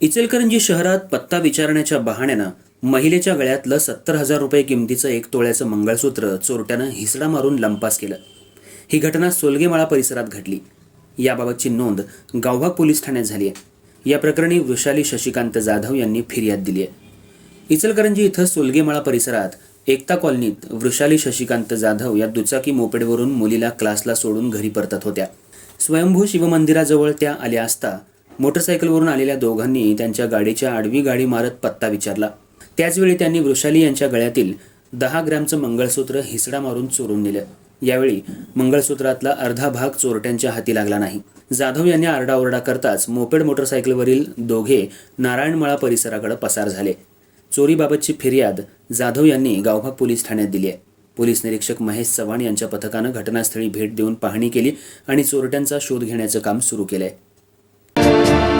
इचलकरंजी शहरात पत्ता विचारण्याच्या बहाण्यानं महिलेच्या गळ्यातलं सत्तर हजार रुपये किमतीचं एक तोळ्याचं मंगळसूत्र चोरट्यानं हिसडा मारून लंपास केलं. ही घटना सोलगेमाळा परिसरात घडली. याबाबतची नोंद गावभाग पोलीस ठाण्यात झाली आहे. या प्रकरणी वृषाली शशिकांत जाधव यांनी फिर्याद दिली आहे. इचलकरंजी इथं सोलगेमाळा परिसरात एकता कॉलनीत वृषाली शशिकांत जाधव या दुचाकी मोपेडवरून मुलीला क्लासला सोडून घरी परतत होत्या. स्वयंभू शिवमंदिराजवळ त्या आल्या असता मोटरसायकलवरून आलेल्या दोघांनी त्यांच्या गाडीच्या आडवी गाडी मारत पत्ता विचारला. त्याचवेळी त्यांनी वृषाली यांच्या गळ्यातील दहा ग्रॅमचं मंगळसूत्र हिसडा मारून चोरून नेलं. यावेळी मंगळसूत्रातला अर्धा भाग चोरट्यांच्या हाती लागला नाही. जाधव यांनी आरडाओरडा करताच मोपेड मोटरसायकलवरील दोघे नारायणमळा परिसराकडे पसार झाले. चोरीबाबतची फिर्याद जाधव यांनी गावभाग पोलीस ठाण्यात दिली आहे. पोलीस निरीक्षक महेश चव्हाण यांच्या पथकानं घटनास्थळी भेट देऊन पाहणी केली आणि चोरट्यांचा शोध घेण्याचं काम सुरू केलं आहे